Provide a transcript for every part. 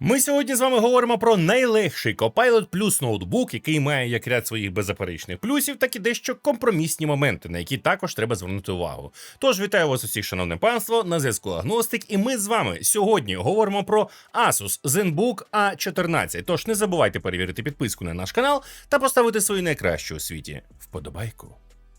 Ми сьогодні з вами говоримо про найлегший Copilot Plus ноутбук, який має як ряд своїх беззаперечних плюсів, так і дещо компромісні моменти, на які також треба звернути увагу. Тож вітаю вас усіх, шановне панство, на зв'язку Агностик, і ми з вами сьогодні говоримо про Asus ZenBook A14. Тож не забувайте перевірити підписку на наш канал та поставити свою найкращу у світі вподобайку.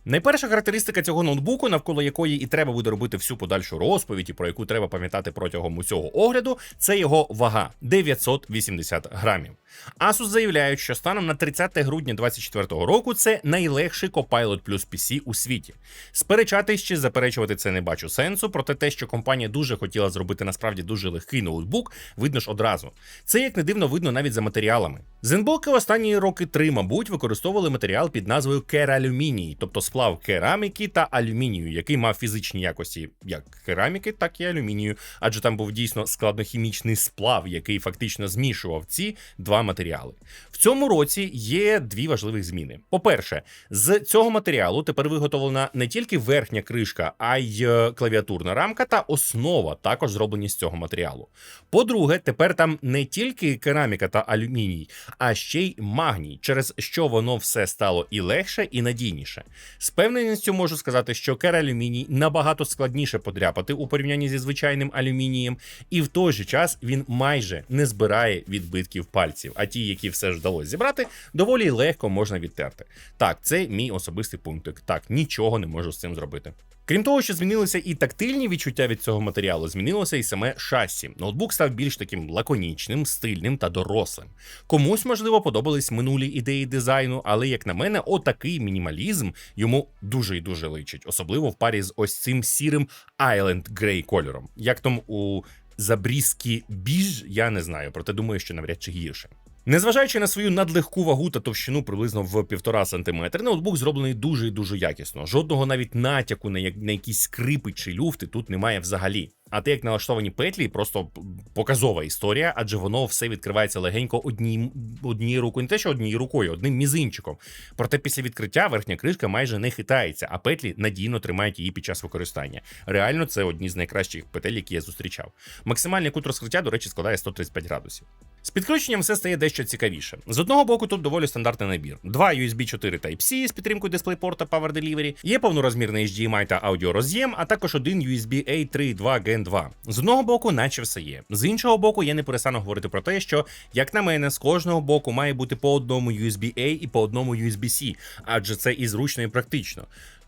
Найперша характеристика цього ноутбуку, навколо якої і треба буде робити всю подальшу розповідь, і про яку треба пам'ятати протягом усього огляду, це його вага 980 грамів. Asus заявляють, що станом на 30 грудня 2024 року це найлегший Copilot Plus PC у світі. Сперечатись чи заперечувати це не бачу сенсу, проте те, що компанія дуже хотіла зробити насправді дуже легкий ноутбук, видно ж одразу. Це як не дивно видно навіть за матеріалами. Зенбоки останні роки три, мабуть, використовували матеріал під назвою кералюміній, тобто сплав кераміки та алюмінію, який мав фізичні якості як кераміки, так і алюмінію, адже там був дійсно складнохімічний сплав, який фактично змішував ці два матеріали. В цьому році є дві важливих зміни. По-перше, з цього матеріалу тепер виготовлена не тільки верхня кришка, а й е, клавіатурна рамка та основа також зроблені з цього матеріалу. По-друге, тепер там не тільки кераміка та алюміній, а ще й магній, через що воно все стало і легше, і надійніше. З певненістю можу сказати, що кералюміній набагато складніше подряпати у порівнянні зі звичайним алюмінієм, і в той же час він майже не збирає відбитків пальців. А ті, які все ж вдалося зібрати, доволі легко можна відтерти. Так, це мій особистий пунктик. Так, нічого не можу з цим зробити. Крім того, що змінилися і тактильні відчуття від цього матеріалу, змінилося і саме шасі. Ноутбук став більш таким лаконічним, стильним та дорослим. Комусь, можливо, подобались минулі ідеї дизайну, але, як на мене, отакий мінімалізм йому дуже і дуже личить, особливо в парі з ось цим сірим Island Grey кольором. Як там у забрізкі біж, я не знаю, проте думаю, що навряд чи гірше. Незважаючи на свою надлегку вагу та товщину приблизно в півтора сантиметри, ноутбук зроблений дуже і дуже якісно. Жодного навіть натяку на, як, на якісь скрипи чи люфти тут немає взагалі. А те, як налаштовані петлі, просто показова історія, адже воно все відкривається легенько одній, однією рукою, не те, що однією рукою, одним мізинчиком. Проте після відкриття верхня кришка майже не хитається, а петлі надійно тримають її під час використання. Реально, це одні з найкращих петель, які я зустрічав. Максимальний кут розкриття, до речі, складає 135 градусів. З підключенням все стає дещо цікавіше. З одного боку, тут доволі стандартний набір: два USB 4 Type-C з підтримкою DisplayPort та Power Delivery, є повнорозмірний HDMI та аудіороз'єм, а також один USB A 3.2 Gen 2. З одного боку, наче все є. З іншого боку, я не перестану говорити про те, що, як на мене, з кожного боку має бути по одному USB A і по одному USB-C, адже це і зручно, і практично.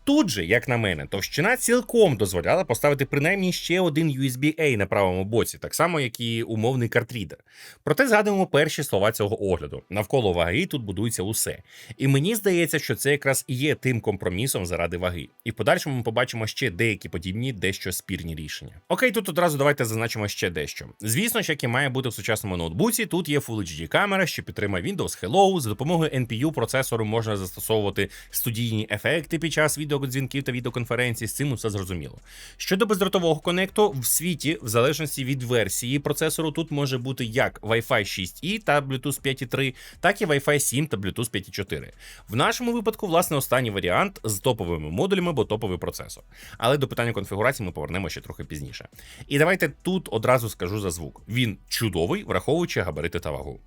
Тут же, як на мене, товщина цілком дозволяла поставити принаймні ще один USB-A на правому боці, так само, як і умовний картрідер. Проте згадуємо перші слова цього огляду. Навколо ваги тут будується усе. І мені здається, що це якраз і є тим компромісом заради ваги. І в подальшому ми побачимо ще деякі подібні, дещо спірні рішення. Окей, тут одразу давайте зазначимо ще дещо. Звісно, ж, як і має бути в сучасному ноутбуці, тут є Full HD камера, що підтримує Windows Hello. За допомогою NPU процесору можна застосовувати студійні ефекти під час відео дзвінків та відеоконференцій, з цим усе зрозуміло. Щодо бездротового конекту, в світі, в залежності від версії процесору, тут може бути як Wi-Fi 6E та Bluetooth 5.3, так і Wi-Fi 7 та Bluetooth 5.4. В нашому випадку, власне, останній варіант з топовими модулями, бо топовий процесор. Але до питання конфігурації ми повернемо ще трохи пізніше. І давайте тут одразу скажу за звук. Він чудовий, враховуючи габарити та вагу.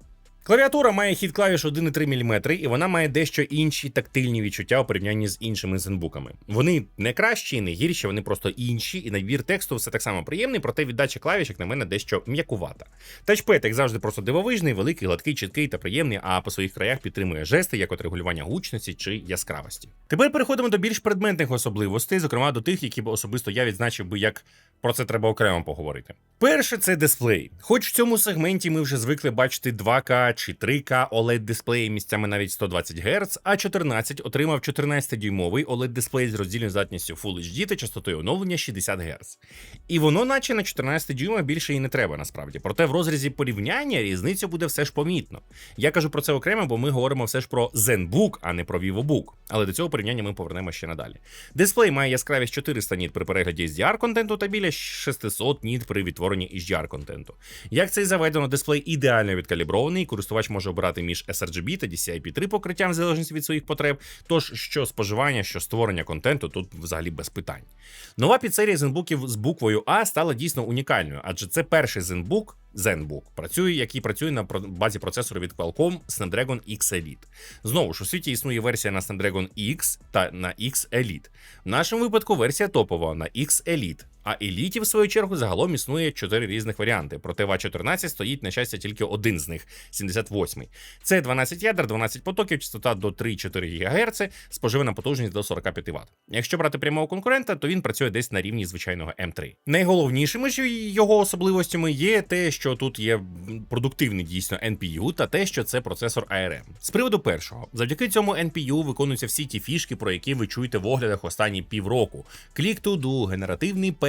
Клавіатура має хід клавіш 1,3 мм, і вона має дещо інші тактильні відчуття у порівнянні з іншими зенбуками. Вони не кращі, не гірші, вони просто інші, і набір тексту все так само приємний, проте віддача клавіш, як на мене, дещо м'якувата. Тачпет, як завжди, просто дивовижний, великий, гладкий, чіткий та приємний, а по своїх краях підтримує жести, як от регулювання гучності чи яскравості. Тепер переходимо до більш предметних особливостей, зокрема до тих, які б особисто я відзначив би як про це треба окремо поговорити. Перше, це дисплей. Хоч в цьому сегменті ми вже звикли бачити 2К чи 3К oled дисплеї місцями навіть 120 Гц, а 14 отримав 14-дюймовий oled дисплей з роздільною здатністю Full HD та частотою оновлення 60 Гц. І воно, наче на 14 дюйма більше і не треба насправді. Проте в розрізі порівняння різницю буде все ж помітно. Я кажу про це окремо, бо ми говоримо все ж про ZenBook, а не про VivoBook. Але до цього порівняння ми повернемо ще надалі. Дисплей має яскравість 400 ніт при перегляді HDR контенту та біля 600 ніт при відтворенні HDR контенту. Як це і заведено, дисплей ідеально відкалібрований, користувач може обирати між sRGB та DCI-P3 покриттям в залежності від своїх потреб. Тож що споживання, що створення контенту тут взагалі без питань. Нова підсерія зенбуків з буквою А стала дійсно унікальною, адже це перший зенбук. ZenBook працює, який працює на базі процесору від Qualcomm Snapdragon X Elite. Знову ж у світі існує версія на Snapdragon X та на X Elite. В нашому випадку версія топова на X Elite. А Elite, в свою чергу, загалом існує чотири різних варіанти. Проте в А14 стоїть, на щастя, тільки один з них 78-й. Це 12 ядер, 12 потоків, частота до 3-4 ГГц, споживана потужність до 45 Вт. Якщо брати прямого конкурента, то він працює десь на рівні звичайного М3. Найголовнішими ж його особливостями є те, що тут є продуктивний дійсно NPU, та те, що це процесор ARM. З приводу першого, завдяки цьому NPU виконуються всі ті фішки, про які ви чуєте в оглядах останні півроку: Click to do,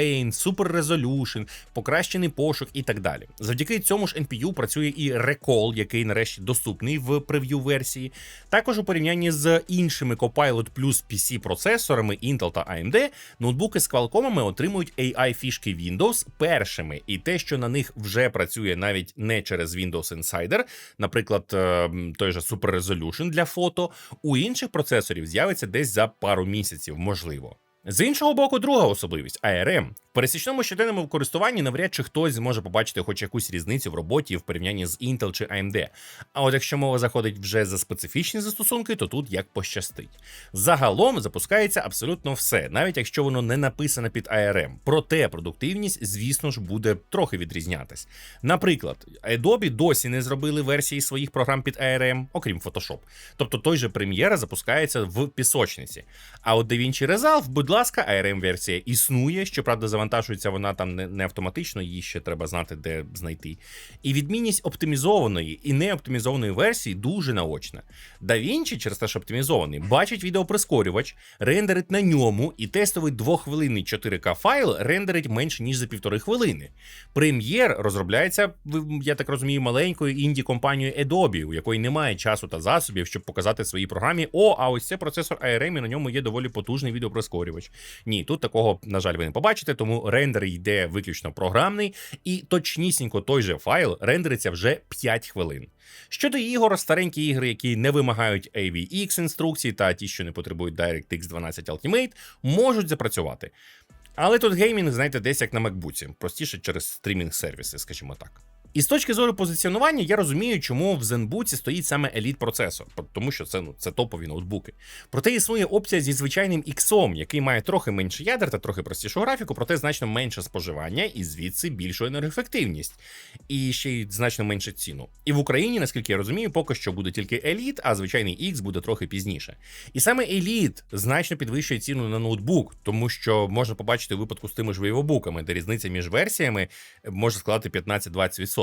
Paint, Super Resolution, покращений пошук і так далі. Завдяки цьому ж NPU працює і Recall, який нарешті доступний в прев'ю версії. Також у порівнянні з іншими Copilot Plus PC процесорами Intel та AMD, ноутбуки з Qualcomm отримують AI фішки Windows першими, і те, що на них вже працює навіть не через Windows Insider, наприклад, е, той же Super Resolution для фото, у інших процесорів з'явиться десь за пару місяців, можливо. З іншого боку, друга особливість ARM. Пересічному щоденному користуванні навряд чи хтось зможе побачити хоч якусь різницю в роботі в порівнянні з Intel чи AMD. А от якщо мова заходить вже за специфічні застосунки, то тут як пощастить. Загалом запускається абсолютно все, навіть якщо воно не написане під ARM. Проте продуктивність, звісно ж, буде трохи відрізнятись. Наприклад, Adobe досі не зробили версії своїх програм під ARM, окрім Photoshop. Тобто той же Premiere запускається в пісочниці. А от DaVinci Resolve, будь ласка, ARM версія існує. Щоправда, завантажується вона там не, автоматично, її ще треба знати, де знайти. І відмінність оптимізованої і неоптимізованої версії дуже наочна. DaVinci, через те, що оптимізований, бачить відеоприскорювач, рендерить на ньому, і тестовий двоххвилинний 4К файл рендерить менше ніж за півтори хвилини. Premiere розробляється, я так розумію, маленькою інді компанією Adobe, у якої немає часу та засобів, щоб показати своїй програмі: о, а ось це процесор ARM, і на ньому є доволі потужний відеоприскорювач. Ні, тут такого, на жаль, ви не побачите, тому рендер йде виключно програмний, і точнісінько той же файл рендериться вже 5 хвилин. Щодо ігор, старенькі ігри, які не вимагають AVX інструкцій та ті, що не потребують DirectX 12 Ultimate, можуть запрацювати. Але тут геймінг, знаєте, десь як на MacBook, простіше через стрімінг-сервіси, скажімо так. І з точки зору позиціонування, я розумію, чому в ZenBook стоїть саме еліт процесор, тому що це ну це топові ноутбуки. Проте існує опція зі звичайним X, який має трохи менше ядер та трохи простішу графіку, проте значно менше споживання і звідси більшу енергоефективність, і ще й значно менше ціну. І в Україні, наскільки я розумію, поки що буде тільки еліт, а звичайний X буде трохи пізніше. І саме еліт значно підвищує ціну на ноутбук, тому що можна побачити випадку з тими ж вейвобуками, де різниця між версіями може складати 15-20%.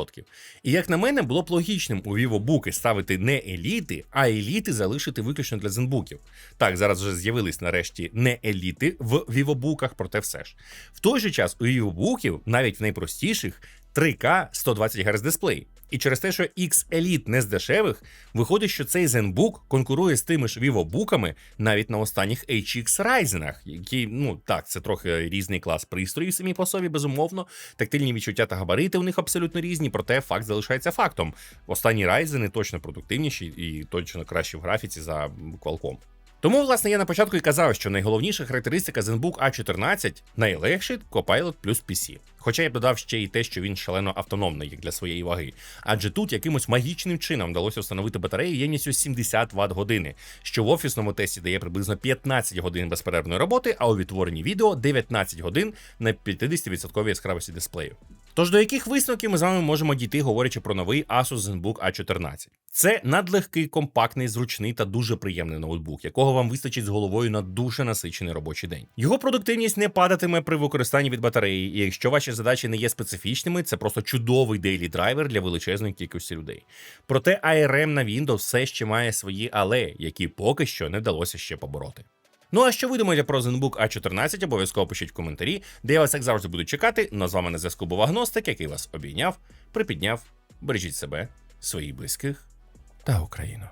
І як на мене, було б логічним у вівобуки ставити не еліти, а еліти залишити виключно для зенбуків. Так, зараз вже з'явились нарешті не еліти в вівобуках, проте все ж. В той же час у вівобуків, навіть в найпростіших, 3К 120 Гц дисплей. І через те, що X Elite не з дешевих, виходить, що цей ZenBook конкурує з тими ж VivoBookами навіть на останніх HX Ryzen, які, ну так, це трохи різний клас пристроїв самі по собі, безумовно. Тактильні відчуття та габарити у них абсолютно різні, проте факт залишається фактом. Останні Ryzen точно продуктивніші і точно кращі в графіці за Qualcomm. Тому, власне, я на початку і казав, що найголовніша характеристика ZenBook A14 найлегший Copilot плюс PC. Хоча я б додав ще й те, що він шалено автономний, як для своєї ваги. Адже тут якимось магічним чином вдалося встановити батарею ємністю 70 Вт години, що в офісному тесті дає приблизно 15 годин безперервної роботи, а у відтворенні відео 19 годин на 50% яскравості дисплею. Тож до яких висновків ми з вами можемо дійти, говорячи про новий Asus ZenBook A14? Це надлегкий, компактний, зручний та дуже приємний ноутбук, якого вам вистачить з головою на дуже насичений робочий день. Його продуктивність не падатиме при використанні від батареї, і якщо ваші задачі не є специфічними, це просто чудовий дейлі драйвер для величезної кількості людей. Проте ARM на Windows все ще має свої але, які поки що не вдалося ще побороти. Ну а що ви думаєте про ZenBook A14, обов'язково пишіть в коментарі, де я вас як завжди буду чекати. Ну а з вами на зв'язку був Агностик, який вас обійняв, припідняв. Бережіть себе, своїх близьких та Україну.